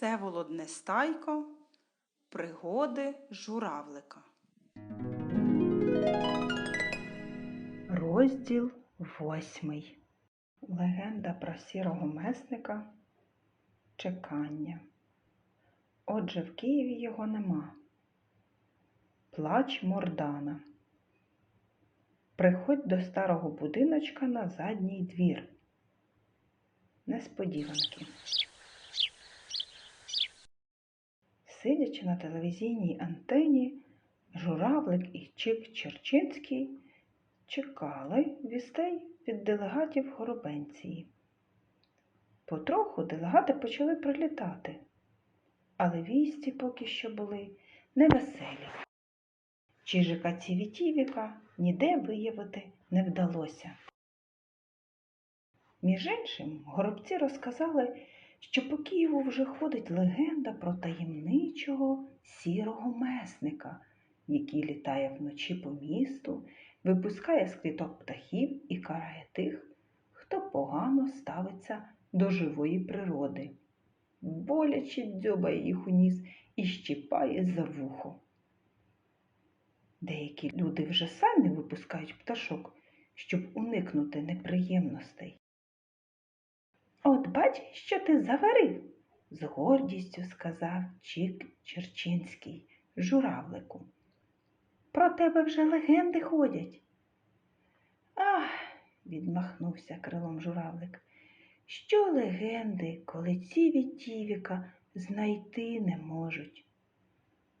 Всеволод Нестайко Пригоди журавлика. Розділ восьмий. Легенда про сірого месника Чекання. Отже, в Києві його нема. Плач Мордана. Приходь до старого будиночка на задній двір. Несподіванки. Сидячи на телевізійній антені, журавлик і Чик Черчинський чекали вістей від делегатів Хоробенції. Потроху делегати почали прилітати, але вісті поки що були невеселі. Чижика Цівітівіка ніде виявити не вдалося. Між іншим, горобці розказали, що по Києву вже ходить легенда про таємничого сірого месника, який літає вночі по місту, випускає з кліток птахів і карає тих, хто погано ставиться до живої природи, боляче дзьобає їх у ніс і щіпає за вухо. Деякі люди вже самі випускають пташок, щоб уникнути неприємностей. От бач, що ти заварив, з гордістю сказав Чик Черчинський журавлику. Про тебе вже легенди ходять. Ах, відмахнувся крилом журавлик. Що легенди, коли ці від знайти не можуть?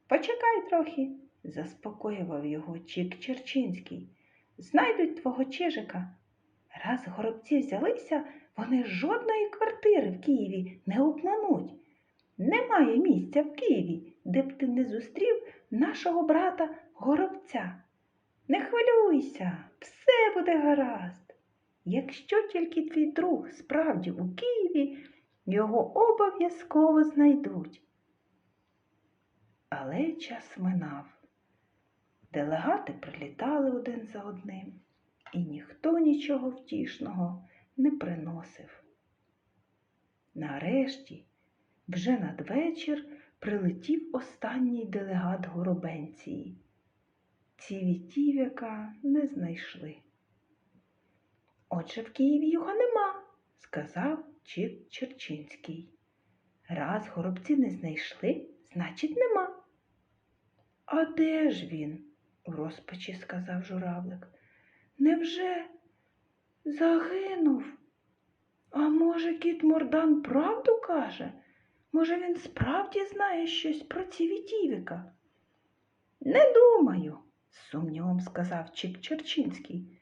Почекай трохи, заспокоював його Чик Черчинський. Знайдуть твого чижика. Раз горобці взялися, вони жодної квартири в Києві не обмануть. Немає місця в Києві, де б ти не зустрів нашого брата горобця. Не хвилюйся, все буде гаразд. Якщо тільки твій друг справді у Києві, його обов'язково знайдуть. Але час минав. Делегати прилітали один за одним, і ніхто нічого втішного не приносив. Нарешті, вже надвечір прилетів останній делегат горобенції. Цівітів'яка не знайшли. Отже, в Києві його нема, сказав Чик Черчинський. Раз горобці не знайшли, значить, нема. А де ж він? у розпачі сказав журавлик. Невже загинув? А може, кіт Мордан правду каже? Може, він справді знає щось про Цівітівіка? Не думаю, з сумнівом сказав Чик Черчинський.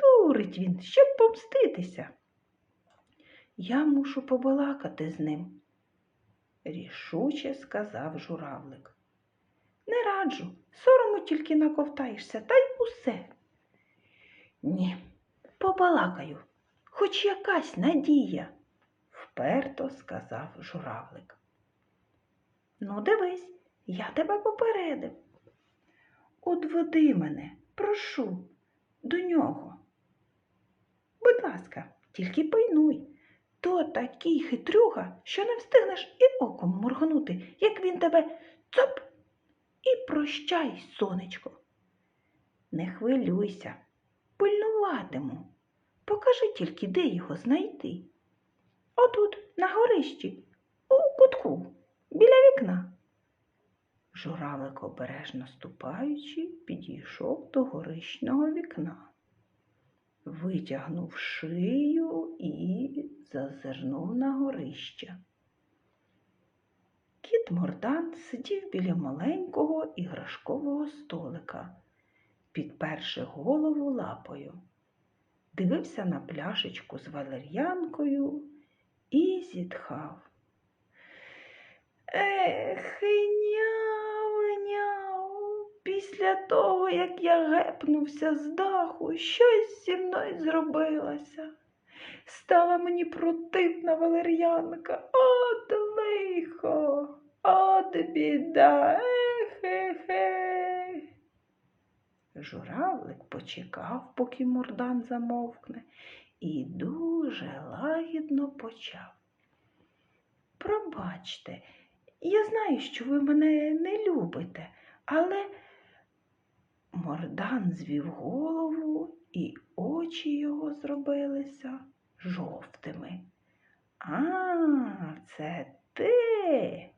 Дурить він, щоб помститися. Я мушу побалакати з ним, рішуче сказав журавлик. Не раджу, сорому тільки наковтаєшся, та й усе. Ні, побалакаю, хоч якась надія, вперто сказав журавлик. Ну, дивись, я тебе попередив. Одведи мене, прошу, до нього. Будь ласка, тільки пойнуй. То такий хитрюга, що не встигнеш і оком моргнути, як він тебе цоп і прощай, сонечко. Не хвилюйся, пильнуватиму. Покажи тільки, де його знайти. Отут, на горищі, у кутку, біля вікна. Журавлик, обережно ступаючи, підійшов до горищного вікна, витягнув шию і зазирнув на горище. Кіт Мордан сидів біля маленького іграшкового столика, підперши голову лапою, дивився на пляшечку з валер'янкою і зітхав. Ех, няу, після того, як я гепнувся з даху, щось зі мною зробилося. Стала мені противна валер'янка. От лихо, от біда, Журавлик почекав, поки мордан замовкне, і дуже лагідно почав. Пробачте, я знаю, що ви мене не любите, але Мордан звів голову, і очі його зробилися жовтими. А, це ти.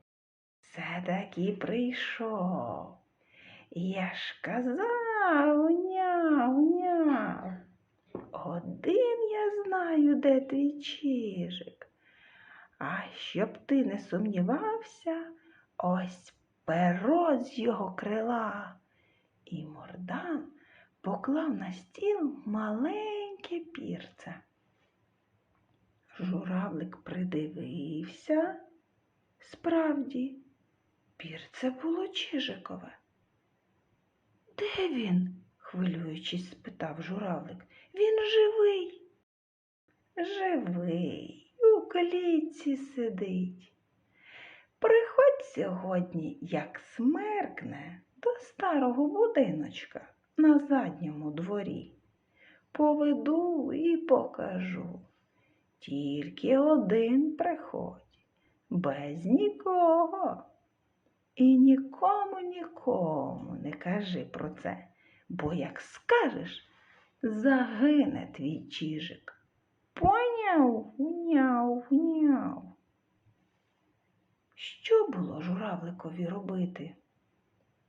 Це таки прийшов. Я ж казав, няв, няв. Один я знаю, де твій чижик. А щоб ти не сумнівався, ось перо з його крила. І Мордан поклав на стіл маленьке пірце. Журавлик придивився. Справді, пірце було чижикове. Де він? хвилюючись, спитав журавлик. Він живий. Живий, у клітці сидить. Приходь сьогодні, як смеркне, до старого будиночка на задньому дворі. Поведу і покажу. Тільки один приходь, без нікого. І нікому нікому не кажи про це, бо як скажеш, загине твій чижик. Поняв, няв, няв. Що було журавликові робити?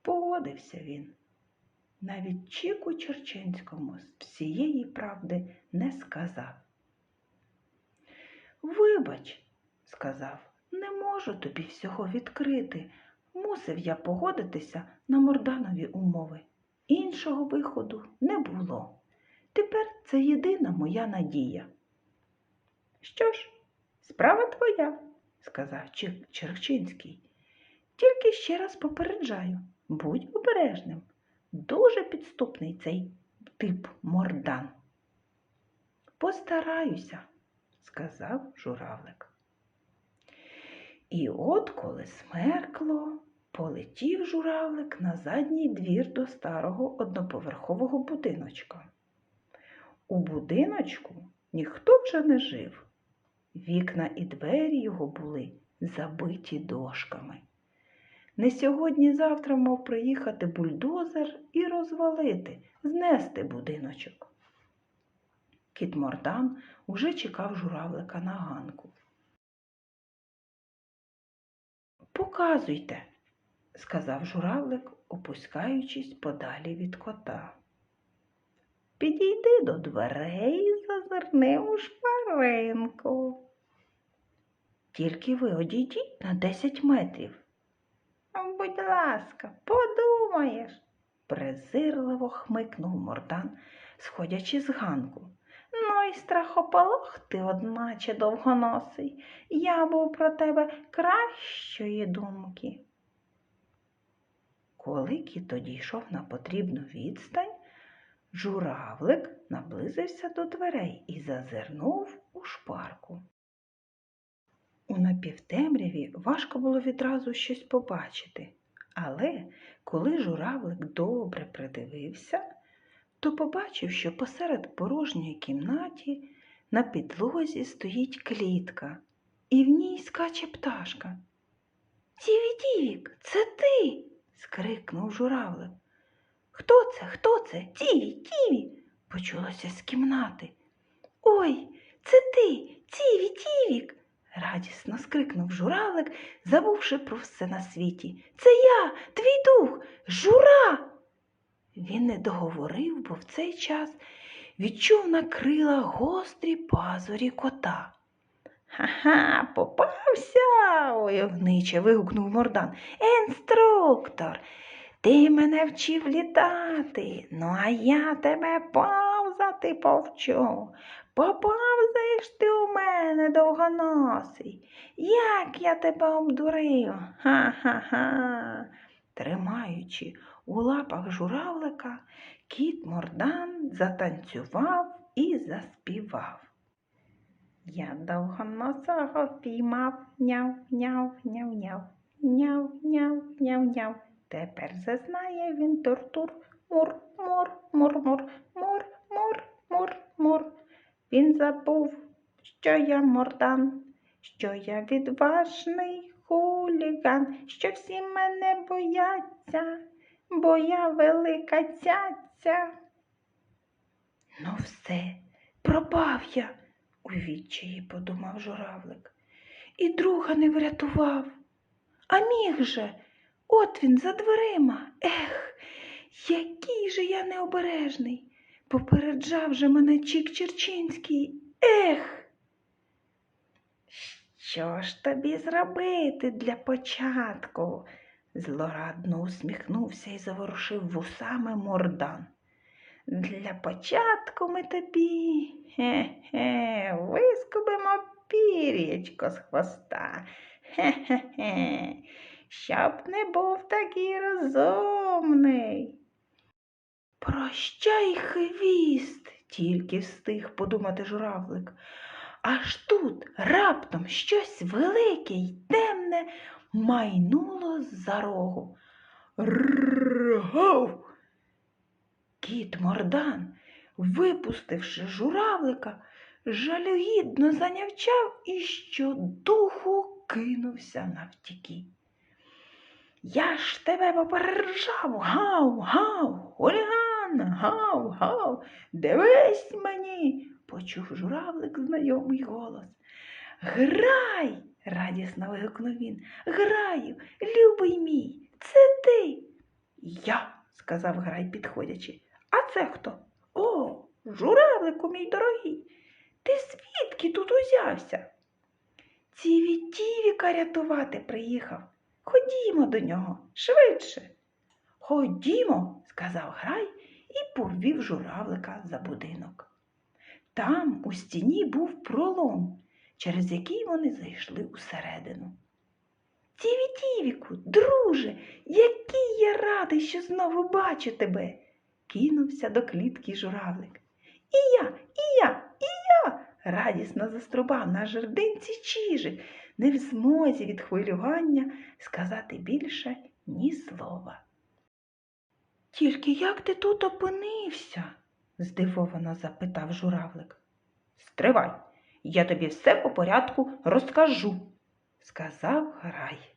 Погодився він. Навіть Чіку Черченському з всієї правди не сказав. Вибач, сказав, не можу тобі всього відкрити. Мусив я погодитися на морданові умови. Іншого виходу не було. Тепер це єдина моя надія. Що ж, справа твоя, сказав Черчинський. Тільки ще раз попереджаю, будь обережним. Дуже підступний цей тип мордан. Постараюся, сказав журавлик. І от коли смеркло, полетів журавлик на задній двір до старого одноповерхового будиночка. У будиночку ніхто вже не жив. Вікна і двері його були забиті дошками. Не сьогодні-завтра мав приїхати бульдозер і розвалити, знести будиночок. Кіт Мордан уже чекав журавлика на ганку. Показуйте, сказав журавлик, опускаючись подалі від кота. Підійди до дверей і зазирни у шпаринку. Тільки ви одійдіть на десять метрів. Будь ласка, подумаєш, презирливо хмикнув Мордан, сходячи з ганку. І страхополох ти, одначе, довгоносий. Я був про тебе кращої думки. Коли кіт одійшов на потрібну відстань, журавлик наблизився до дверей і зазирнув у шпарку. У напівтемряві важко було відразу щось побачити, але коли журавлик добре придивився, то побачив, що посеред порожньої кімнаті на підлозі стоїть клітка, і в ній скаче пташка. Тіві-тівік, це ти. скрикнув журавлик. Хто це? Хто це? Тіві, тіві, почулося з кімнати. Ой, це ти, тіві, тівік, радісно скрикнув журавлик, забувши про все на світі. Це я, твій дух, жура. Він не договорив, бо в цей час відчув на крила гострі пазурі кота. Ха-ха, попався, войовниче вигукнув Мордан. Інструктор, ти мене вчив літати, ну а я тебе повзати повчу. Поповзаєш ти у мене довгоносий. Як я тебе обдурив? Ха-ха-ха. Тримаючи у лапах журавлика, кіт Мордан затанцював і заспівав. Я довгоносого піймав, няв, няв, няв, няв, няв, няв, няв, няв. Тепер зазнає він тур-тур, мур, мур, мур, мур, мур, мур, мур, мур. Він забув, що я мордан, що я відважний хуліган, що всі мене бояться, бо я велика цяця. Ну все, пропав я, у відчаї подумав журавлик. І друга не врятував. А міг же, от він за дверима. Ех, який же я необережний. Попереджав же мене Чік Черчинський. Ех. Що ж тобі зробити для початку? Злорадно усміхнувся і заворушив вусами мордан. Для початку ми тобі хе-хе, вискубимо пір'ячко з хвоста. Хе-хе-хе, щоб не був такий розумний. Прощай, хвіст, тільки встиг подумати журавлик. Аж тут раптом щось велике й темне майнуло з-за рогу. Ргав! Кіт Мордан, випустивши журавлика, жалюгідно занявчав і щодуху кинувся навтіки. Я ж тебе попереджав, гав, гав, хуліган, гав, гав, дивись мені, почув журавлик знайомий голос. Грай, радісно вигукнув він. Граю, любий мій, це ти. Я, сказав Грай, підходячи. А це хто? О, журавлику, мій дорогий. Ти звідки тут узявся? Цівітівіка рятувати приїхав. Ходімо до нього, швидше. Ходімо, сказав Грай і повів журавлика за будинок. Там у стіні був пролом, через який вони зайшли усередину. Тіві-тівіку, друже, який я радий, що знову бачу тебе, кинувся до клітки журавлик. І я, і я, і я. радісно заструбав на жердинці чижик, не в змозі від хвилювання сказати більше ні слова. Тільки як ти тут опинився? здивовано запитав журавлик. Стривай, я тобі все по порядку розкажу, сказав Грай.